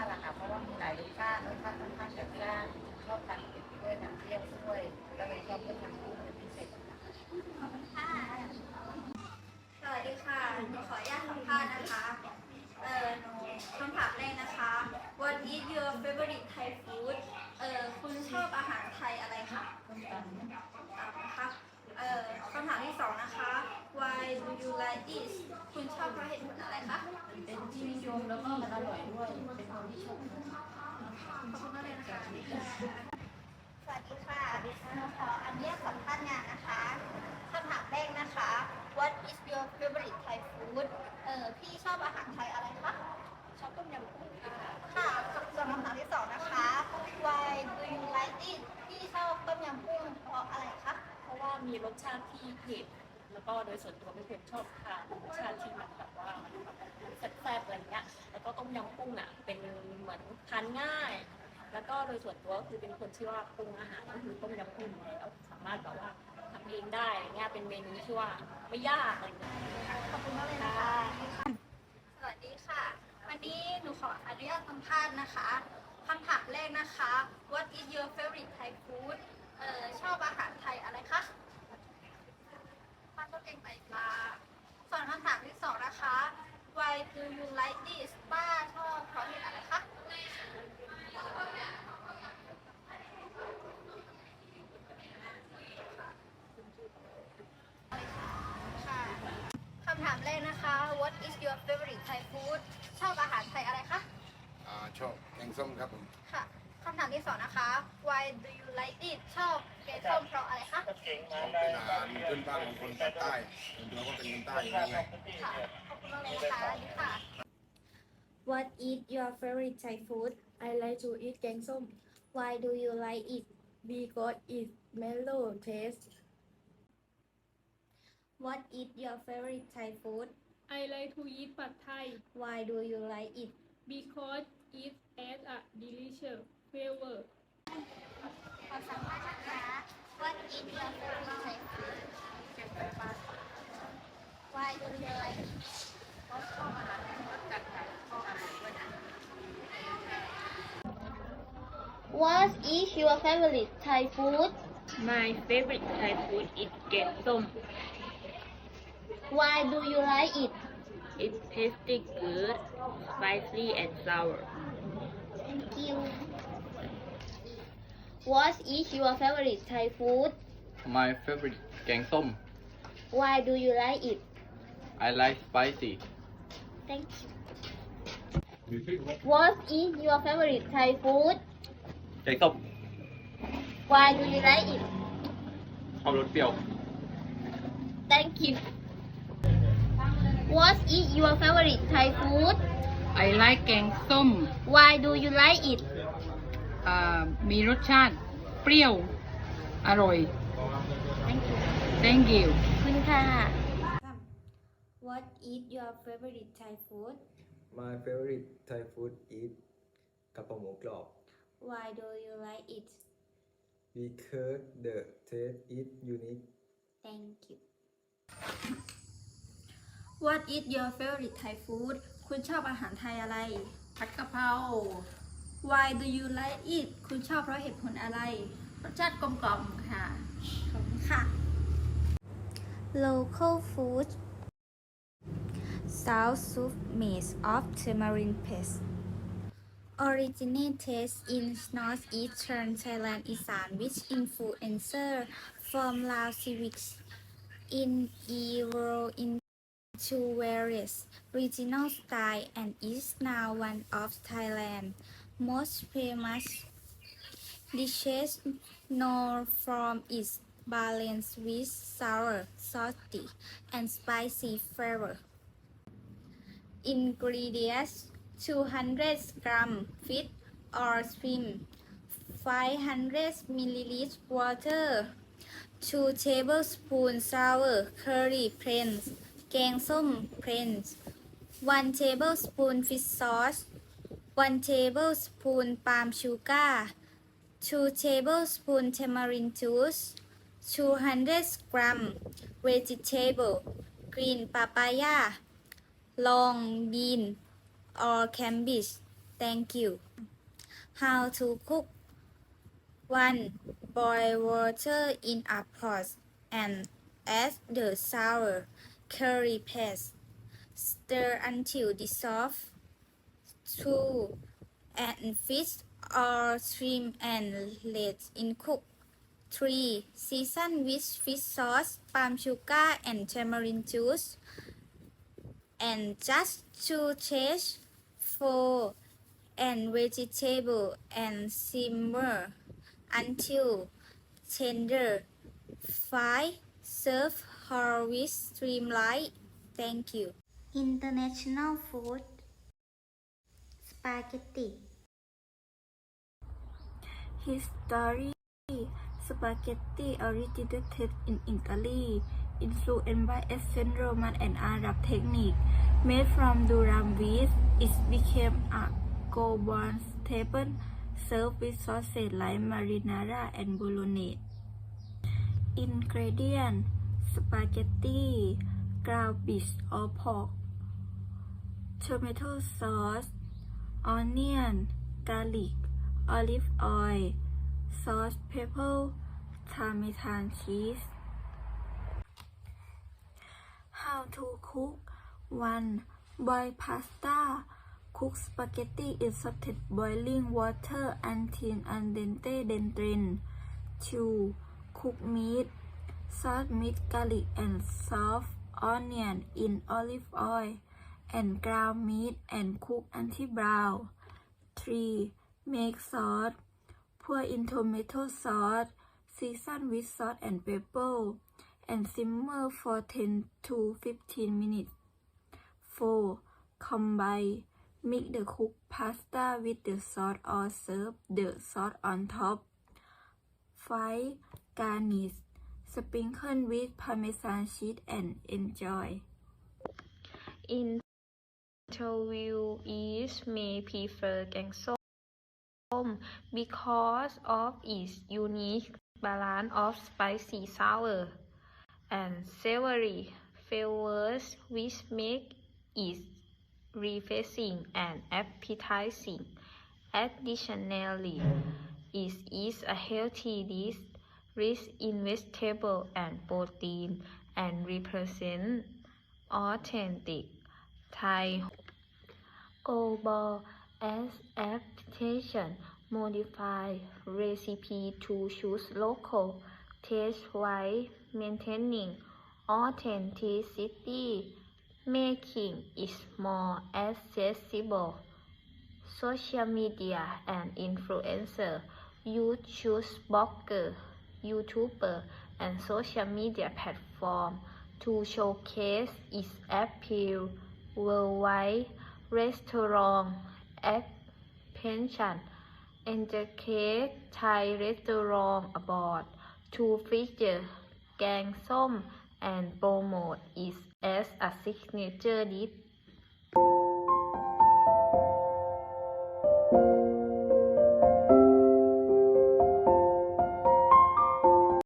ชอบรสชาติอะค่ะ เพราะว่ามีหลายรสชาติรสชาติค่อนข้างจัดจ้านชอบทานเผ็ดด้วยน้ำเปรี้ยวด้วยก็เลยชอบเลือกทานคู่เป็นพิเศษค่ะสวัสดีค่ะหนูขออนุญาตสัมภาษณ์นะคะ เอ่อหนูคำถามแรกนะคะ What is your favorite Thai food เอ่อ คุณชอบอาหารไทยอะไรคะ ต้มตำ ตามนะคะ เอ่อคำถามที่สองนะคะ Why do you like this คุณชอบเพราะเหตุผลอะไรคะ เป็น ที่นิยมแล้วก็มันอร่อยด้วยเป็นคนที่ชอบขอบคุณมากเลยนะคะสวัสดีค่ะหนูขออนุญาตสัมภาษณ์งานนะคะคำถามแรกนะคะ What is your favorite Thai food เออพี่ชอบอาหารไทยอะไรคะชอบต้มยำกุ้งค่ะค่ะส่วนคำถามที่สองนะคะ Why do you like it พี่ชอบต้มยำกุ้งเพราะอะไรคะเพราะว่ามีรสชาติที่เผ็ด แล้วก็โดยส่วนตัวเป็นคนชอบทานรสชาติที่มันแบบว่ามันแบบแซ่บๆอะไรเงี้ย แล้วก็ต้มยำกุ้งอะเป็นเหมือนทานง่าย แล้วก็โดยส่วนตัวก็คือเป็นคนที่ว่าปรุงอาหารก็คือต้มยำกุ้งอยู่แล้วสามารถแบบว่าทำเองได้อะไรเงี้ยเป็นเมนูที่ว่าไม่ยากอะไรเงี้ยขอบคุณมากเลยนะคะสวัสดีค่ะ วันนี้หนูขออนุญาตสัมภาษณ์นะคะคำถามแรกนะคะ What is your favorite Thai food เอ่อชอบอาหารไทยอะไรคะป้าต้นเองไปปลาส่วนคำถามที่สองนะคะ Why do you like this ป้าชอบเพราะเหตุอะไรคะ ค่ะคำถามแรกนะคะ What is your favorite Thai food ชอบอาหารไทยอะไรคะ อ่าชอบแกงส้มครับผมค่ะคำถามที่สองนะคะ Why do you like it ชอบแกงส้มเพราะอะไรคะ ของเป็นอาหารพื้นบ้านของคนภาคใต้ส่วนตัวก็เป็นคนใต้อยู่แล้วไง ค่ะ ขอบคุณมากเลยนะคะดีค่ะ What is your favorite Thai food? I like to eat แกงส้ม Why do you like it? Because it mellow taste. What is your favorite Thai food? I like to eat pad thai Why do you like it? because it adds a delicious flavor. ขอสัมภาษณ์นะคะ What is your favorite Thai food Why do you like it ก็ชอบอาหารรสจัดค่ะชอบอาหารด้วยนะ What is your favorite Thai food? My favorite Thai food is แกงส้ม Why do you like it? It tasty good spicy and sour Thank you. What is your favorite Thai food? My favorite แกงส้ม Why do you like it? I like spicy Thank you. What is your favorite Thai food? แกงส้ม Why do you like it? ชอบรสเปรี้ยว Thank you. What is your favorite Thai food? I like แกงส้ม Why do you like it? อ่ามีรสชาติเปรี้ยว อร่อย Thank you. thank you ขอบคุณค่ะ What is your favorite Thai food? My favorite Thai food is กระเพราหมูกรอบ Why do you like it? because the taste is unique Thank you. What is your favorite Thai food คุณชอบอาหารไทยอะไร ผัดกะเพรา Why do you like it คุณชอบเพราะเหตุผลอะไร รสชาติกลมกล่อมค่ะ ขอบคุณค่ะ Local food South soup made of tamarind paste originated in northeastern Thailand Isan which influencer from Lao civics in evolved into various regional style and is now one of Thailand's most famous dishes known from its balance with sour, salty, and spicy flavor. Ingredients 200 gram fish or shrimp, 500 milliliters water, 2 tablespoons sour curry plains, แกงส้ม plains, 1 tablespoon fish sauce, 1 tablespoon palm sugar, 2 tablespoon tamarind juice, 200 gram vegetable, green papaya, long bean or cabbage, Thank you. How to cook 1. Boil water in a pot and add the sour curry paste. Stir until dissolved. 2. Add fish or shrimp and let it cook. 3. Season with fish sauce, palm sugar, and tamarind juice. And just to taste. 4. And vegetable and simmer until tender. 5. Serve hot with streamline. Thank you. International food Spaghetti History Spaghetti originated in Italy, influenced by ancient Roman and Arab technique. Made from durum wheat, it became a global staple, served with sauces like marinara and bolognese. อินกรเดียนสปาเกตตี้กราวบิชออพอกโทเมโตซอสออนเนียนกาลิกออลิฟออยล์ซอสเพเปอร์ทามิทานชีส How to cook 1. Boil pasta Cook spaghetti in salted boiling water until al dente then drain 2. Cook meat. Salt meat, garlic and soft onion in olive oil and ground meat and cook until brown. 3. Make sauce. Pour in tomato sauce, season with salt and pepper, and simmer for 10 to 15 minutes. 4. Combine. Mix the cooked pasta with the sauce or serve the sauce on top. 5. garnish. Sprinkle with Parmesan cheese and enjoy. Interviewees may prefer gang ส้ม because of its unique balance of spicy, sour, and savory flavors, which make it refreshing and appetizing. Additionally, it is a healthy dish rich in vegetable and protein and represent authentic Thai global adaptation modify recipe to choose local taste while maintaining authenticity, making it more accessible. Social media and influencer. You choose blogger, YouTuber and social media platform to showcase its appeal worldwide. Restaurant app, pension, indicate Thai restaurant abroad to feature gang som and promote its as a signature dish